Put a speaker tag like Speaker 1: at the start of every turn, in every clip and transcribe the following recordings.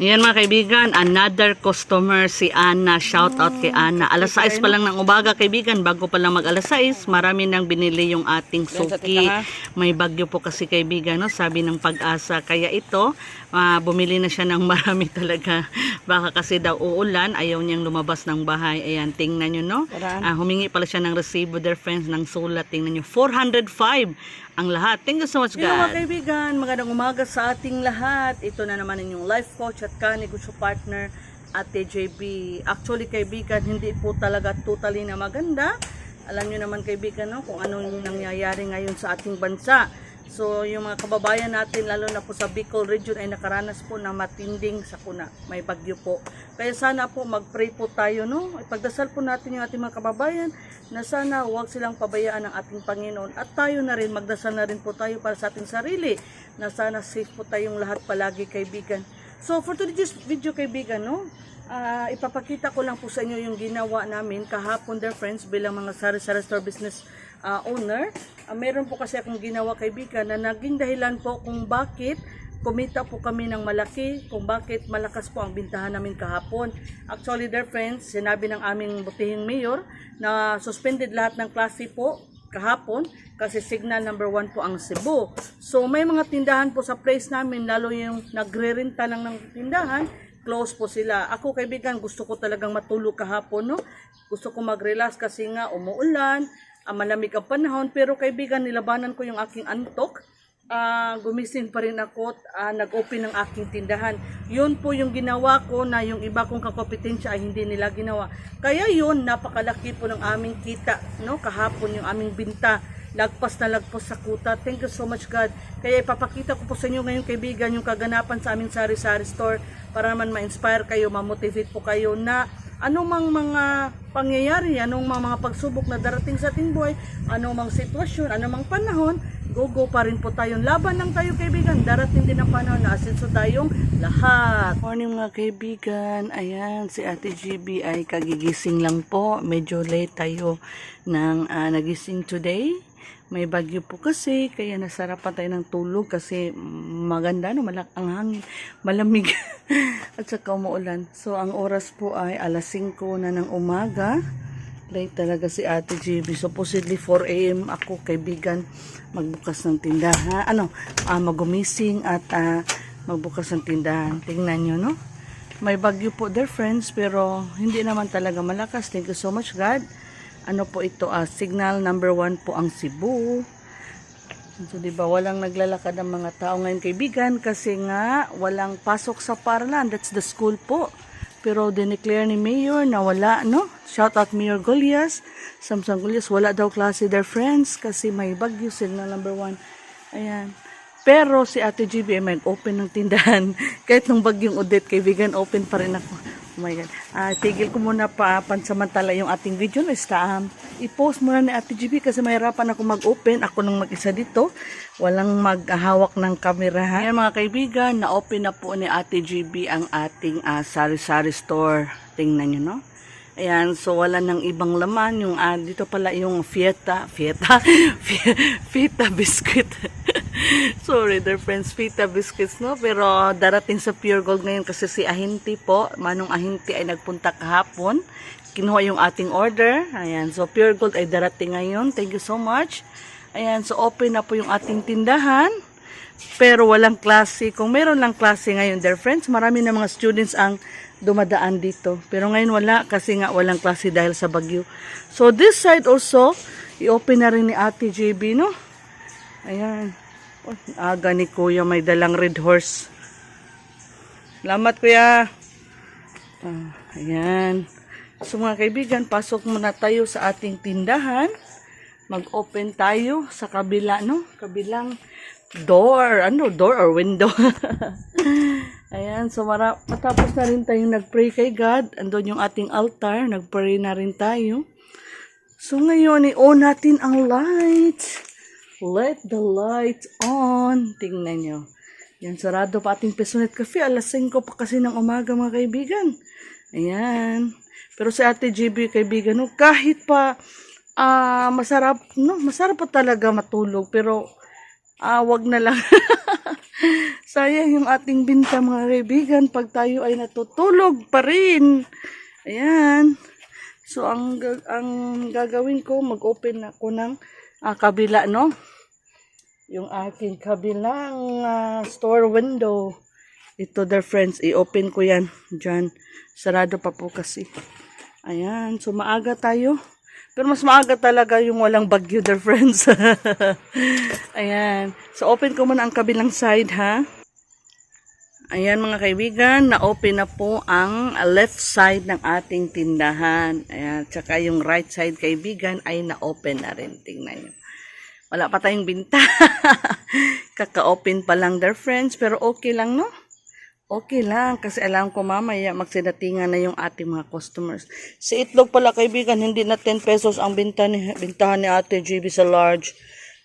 Speaker 1: Yan mga kaibigan, another customer si Ana. Shout out kay Ana. Alas 6 pa lang ng umaga kaibigan, bago pa lang mag alas 6, marami nang binili yung ating suki. May bagyo po kasi kaibigan, no? sabi ng pag-asa. Kaya ito, ah, bumili na siya ng marami talaga. Baka kasi daw uulan, ayaw niyang lumabas ng bahay. Ayan, tingnan nyo, no? Ah, humingi pala siya ng resibo, their friends, ng sulat. Tingnan nyo, 405 ang lahat. Thank you so much, God. mga kaibigan, magandang umaga sa ating lahat. Ito na naman inyong life coach at ka-negosyo partner, Ate JB. Actually, kaibigan, hindi po talaga totally na maganda. Alam nyo naman, kaibigan, no, kung anong nangyayari ngayon sa ating bansa. So, yung mga kababayan natin, lalo na po sa Bicol region, ay nakaranas po ng matinding sakuna. May bagyo po. Kaya sana po mag-pray po tayo, no? Ipagdasal po natin yung ating mga kababayan na sana huwag silang pabayaan ng ating Panginoon. At tayo na rin, magdasal na rin po tayo para sa ating sarili na sana safe po tayong lahat palagi, kaibigan. So, for today's video, kaibigan, no? Ah, ipapakita ko lang po sa inyo yung ginawa namin kahapon, dear friends, bilang mga sari-sari store business ah, owner. Ah, meron po kasi akong ginawa kaibigan na naging dahilan po kung bakit kumita po kami ng malaki, kung bakit malakas po ang bintahan namin kahapon. Actually, dear friends, sinabi ng aming butihing mayor na suspended lahat ng klase po kahapon kasi signal number one po ang Cebu. So may mga tindahan po sa place namin, lalo yung nagre-renta ng tindahan, close po sila. Ako kaibigan, gusto ko talagang matulog kahapon, no? Gusto ko mag-relax kasi nga umuulan, ah, malamig ang panahon, pero kaibigan, nilabanan ko yung aking antok. Ah, gumising pa rin ako at ah, nag-open ng aking tindahan. Yun po yung ginawa ko na yung iba kong kakompetensya ay hindi nila ginawa. Kaya yun, napakalaki po ng aming kita, no? Kahapon yung aming binta lagpas na lagpas sa kuta. Thank you so much God. Kaya ipapakita ko po sa inyo ngayon kaibigan yung kaganapan sa aming sari-sari store para naman ma-inspire kayo, ma-motivate po kayo na anumang mga pangyayari, anong mga, mga pagsubok na darating sa ating buhay, anumang sitwasyon, anumang panahon, go-go pa rin po tayo. Laban lang tayo kaibigan, darating din ang panahon na asenso tayong lahat. Morning mga kaibigan, ayan, si Ate GB ay kagigising lang po. Medyo late tayo ng ah, nagising today. May bagyo po kasi, kaya nasarapan tayo ng tulog kasi maganda, no? Malak ang hangin, malamig at saka umuulan. So, ang oras po ay alas 5 na ng umaga. Late talaga si Ate GB. Supposedly 4 a.m. ako, kaibigan, magbukas ng tindahan. Ano, ah, magumising at ah, magbukas ng tindahan. Tingnan nyo, no? May bagyo po, dear friends, pero hindi naman talaga malakas. Thank you so much, God. Ano po ito? Ah, signal number one po ang Cebu. So, di ba, walang naglalakad ng mga tao ngayon, kaibigan, kasi nga, walang pasok sa Parlan. That's the school po. Pero, dineclare ni Mayor na wala, no? Shout out Mayor Golias. Samsung Golias, wala daw klase their friends kasi may bagyo, signal number one. Ayan. Pero si Ate GB mag-open ng tindahan. Kahit nung bagyong Odette, kaibigan, open pa rin ako. Oh my God. Ah, tigil ko muna pa pansamantala yung ating video. No? Basta, um, i-post muna ni Ate GB kasi mahirapan ako mag-open. Ako nang mag-isa dito. Walang maghahawak ng camera. Ha? Ayan mga kaibigan, na-open na po ni Ate GB ang ating ah, sari-sari store. Tingnan nyo, no? Ayan, so wala nang ibang laman. Yung, ah, dito pala yung Fiesta, Fiesta, Fita biscuit. Sorry, dear friends, Fita biscuits, no? Pero darating sa Pure Gold ngayon kasi si Ahinti po, Manong Ahinti ay nagpunta kahapon. Kinuha yung ating order. Ayan, so Pure Gold ay darating ngayon. Thank you so much. Ayan, so open na po yung ating tindahan. Pero walang klase. Kung meron lang klase ngayon, dear friends, marami na mga students ang dumadaan dito. Pero ngayon wala kasi nga walang klase dahil sa bagyo. So this side also, i-open na rin ni Ate JB, no? Ayan. Oh, aga ni Kuya may dalang red horse. Salamat Kuya. Ah, ayan. So mga kaibigan, pasok muna tayo sa ating tindahan. Mag-open tayo sa kabila, no? Kabilang door. Ano? Door or window? Ayan, so mara matapos na rin tayong nag-pray kay God. Andun yung ating altar. Nag-pray na rin tayo. So ngayon, i-on natin ang lights. Let the light on. Tingnan nyo. Yan, sarado pa ating Pesonet Cafe. Alas 5 pa kasi ng umaga mga kaibigan. Ayan. Pero si Ate GB, kaibigan, no, kahit pa ah masarap, no, masarap pa talaga matulog. Pero ah wag na lang. Sayang yung ating binta mga kaibigan pag tayo ay natutulog pa rin. Ayan. So ang ang gagawin ko mag-open ako ng ah, kabila no. Yung aking kabilang ah, store window. Ito dear friends, i-open ko yan dyan. Sarado pa po kasi. Ayan, so maaga tayo. Pero mas maaga talaga yung walang bagyo dear friends. Ayan. So open ko muna ang kabilang side ha. Ayan mga kaibigan, na-open na po ang left side ng ating tindahan. Ayan, tsaka yung right side kaibigan ay na-open na rin. Tingnan nyo. Wala pa tayong binta. Kaka-open pa lang their friends, pero okay lang no? Okay lang, kasi alam ko mamaya magsidatingan na yung ating mga customers. Sa itlog pala kaibigan, hindi na 10 pesos ang binta ni, bintahan ni ate GB sa large.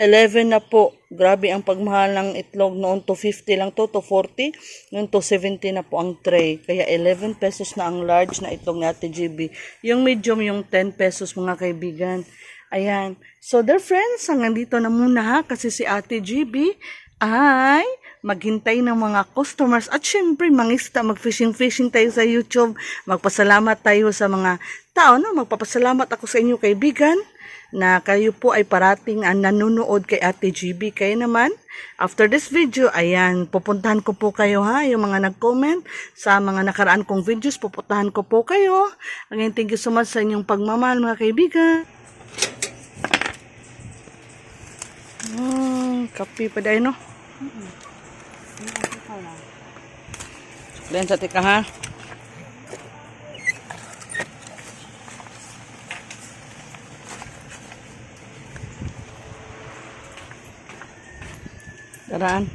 Speaker 1: 11 na po. Grabe ang pagmahal ng itlog noon to 50 lang to, to 40. Noon to 70 na po ang tray. Kaya 11 pesos na ang large na itlog ni Ate GB. Yung medium, yung 10 pesos mga kaibigan. Ayan. So, dear friends, hanggang dito na muna ha. Kasi si Ate GB ay maghintay ng mga customers at syempre mangista, mag-fishing-fishing tayo sa YouTube. Magpasalamat tayo sa mga tao. No? Magpapasalamat ako sa inyo kaibigan na kayo po ay parating ang nanonood kay Ate GB. Kaya naman, after this video, ayan, pupuntahan ko po kayo ha, yung mga nag-comment sa mga nakaraan kong videos, pupuntahan ko po kayo. Again, thank you so much sa inyong pagmamahal mga kaibigan. Hmm, kape pa dahil no? Then sa tika ha. Daraan.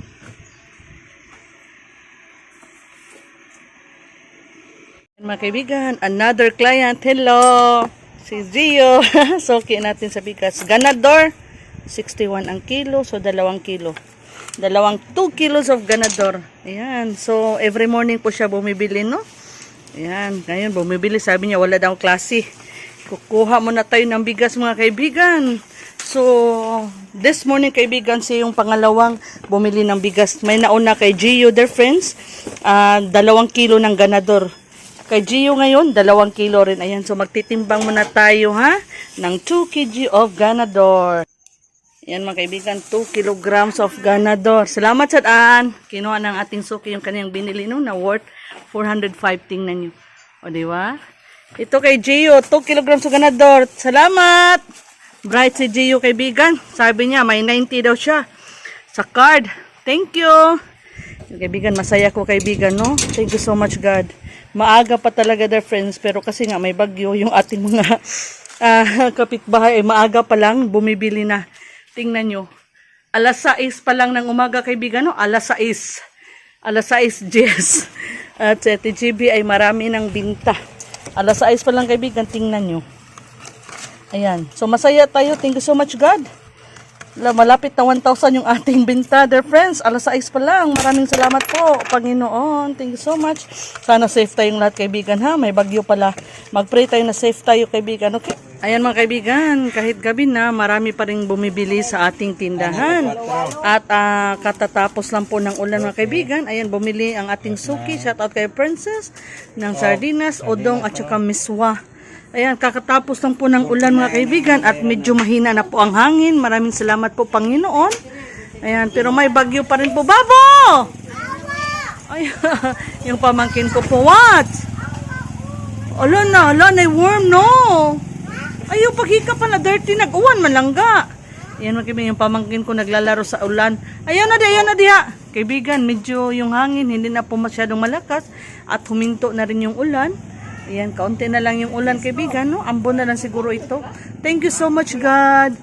Speaker 1: Mga kaibigan, another client. Hello! Si Gio. Soki natin sa bigas. Ganador. 61 ang kilo. So, dalawang kilo. Dalawang 2 kilos of ganador. Ayan. So, every morning po siya bumibili, no? Ayan. Ngayon, bumibili. Sabi niya, wala daw klase. Kukuha muna tayo ng bigas, mga kaibigan. So, this morning, kaibigan, siya yung pangalawang bumili ng bigas. May nauna kay Gio, their friends. ah, dalawang kilo ng ganador. Kay Gio ngayon, dalawang kilo rin. Ayan, so magtitimbang muna tayo, ha? Ng 2 kg of ganador. Yan mga kaibigan, 2 kilograms of ganador. Salamat sa daan. Kinuha ng ating suki yung kanyang binili no, na worth 405. Tingnan nyo. O, di ba? Ito kay Gio, 2 kilograms of ganador. Salamat! Bright si Gio kaibigan. Sabi niya, may 90 daw siya. Sa card. Thank you! Yung kaibigan, masaya ko kaibigan, no? Thank you so much, God. Maaga pa talaga their friends, pero kasi nga may bagyo yung ating mga ah, kapitbahay, ay maaga pa lang, bumibili na. Tingnan nyo. Alas 6 pa lang ng umaga, kaibigan, no? Alas 6. Alas 6, Jess. At sa TGB ay marami ng binta. Alas 6 pa lang, kaibigan, tingnan nyo. Ayan. So, masaya tayo. Thank you so much, God. La- Malapit na 1,000 yung ating binta, dear friends. Alas 6 pa lang. Maraming salamat po, Panginoon. Thank you so much. Sana safe tayong lahat, kaibigan, ha? May bagyo pala. Mag-pray tayo na safe tayo, kaibigan. Okay? Ayan mga kaibigan, kahit gabi na, marami pa rin bumibili sa ating tindahan. At ah, katatapos lang po ng ulan mga kaibigan, ayan bumili ang ating suki, shout out kay Princess, ng sardinas, odong at saka miswa. Ayan, kakatapos lang po ng ulan mga kaibigan at medyo mahina na po ang hangin. Maraming salamat po Panginoon. Ayan, pero may bagyo pa rin po. Babo! Ay, yung pamangkin ko po, what? Ala na, ala na, worm, no? Ayaw, paghika pa na dirty, nag-uwan, malangga. Ayan mga kaibigan, yung pamangkin ko naglalaro sa ulan. Ayaw na di, ayaw na di ha. Kaibigan, medyo yung hangin, hindi na po masyadong malakas at huminto na rin yung ulan. Ayan, kaunti na lang yung ulan, kaibigan, no? Ambon na lang siguro ito. Thank you so much, God.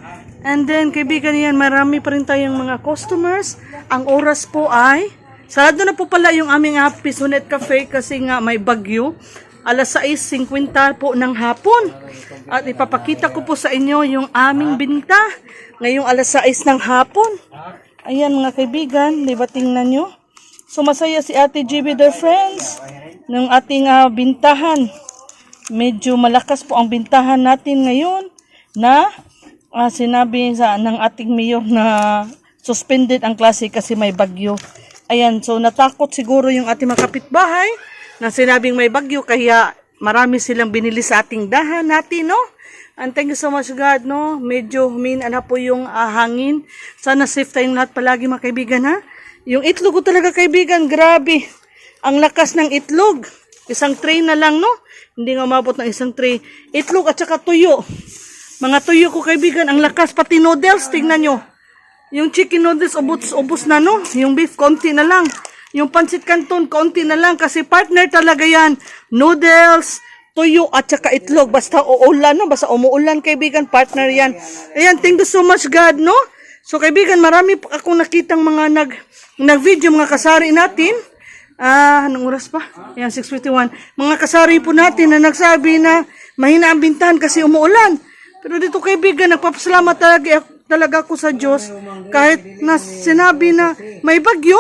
Speaker 1: And then, kaibigan, yan, marami pa rin tayong mga customers. Ang oras po ay, sarado na po pala yung aming Happy Sunet Cafe kasi nga may bagyo. Alas 6.50 po ng hapon. At ipapakita ko po sa inyo yung aming binta. Ngayong alas 6 ng hapon. Ayan mga kaibigan, di ba tingnan nyo? So masaya si Ate GB their friends ng ating ah, bintahan. Medyo malakas po ang bintahan natin ngayon na ah, sinabi sa ng ating mayor na suspended ang klase kasi may bagyo. Ayan, so natakot siguro yung ating mga kapitbahay na sinabing may bagyo kaya marami silang binili sa ating dahan natin, no? And thank you so much God, no? Medyo humina na po yung ah, hangin. Sana safe tayong lahat palagi mga kaibigan, ha? Yung itlog ko talaga kaibigan, grabe. Ang lakas ng itlog. Isang tray na lang, no? Hindi nga umabot ng isang tray. Itlog at saka tuyo. Mga tuyo ko kaibigan, ang lakas. Pati noodles, tingnan nyo. Yung chicken noodles, ubos, ubos na, no? Yung beef, konti na lang. Yung pancit canton, konti na lang. Kasi partner talaga yan. Noodles, tuyo, at saka itlog. Basta uulan, no? Basta umuulan, kaibigan, partner yan. Ayan, thank you so much, God, no? So, kaibigan, marami akong nakitang mga nag, nag-video, mga kasari natin. Ah, anong oras pa? Ayan, 6.51. Mga kasari po natin na nagsabi na mahina ang bintahan kasi umuulan. Pero dito kaibigan, nagpapasalamat talaga, talaga ako sa Diyos. Kahit na sinabi na may bagyo,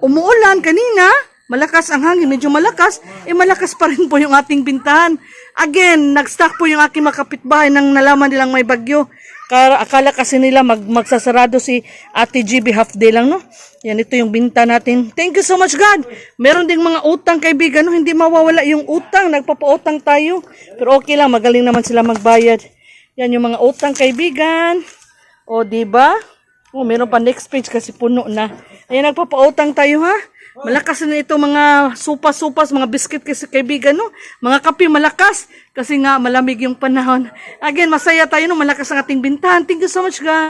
Speaker 1: umuulan kanina, malakas ang hangin, medyo malakas, eh malakas pa rin po yung ating bintahan. Again, nag-stock po yung aking makapitbahay nang nalaman nilang may bagyo. Akala kasi nila mag magsasarado si Ate GB half day lang, no? Yan, ito yung binta natin. Thank you so much, God. Meron ding mga utang, kaibigan, no? Hindi mawawala yung utang. Nagpapautang tayo. Pero okay lang, magaling naman sila magbayad. Yan yung mga utang, kaibigan. O, di ba? Oh, meron pa next page kasi puno na. Ayan, nagpapautang tayo, ha? Malakas na ito mga supas-supas, mga biscuit kasi kaibigan, no? Mga kape malakas kasi nga malamig yung panahon. Again, masaya tayo, no? Malakas ang ating bintahan. Thank you so much, guys.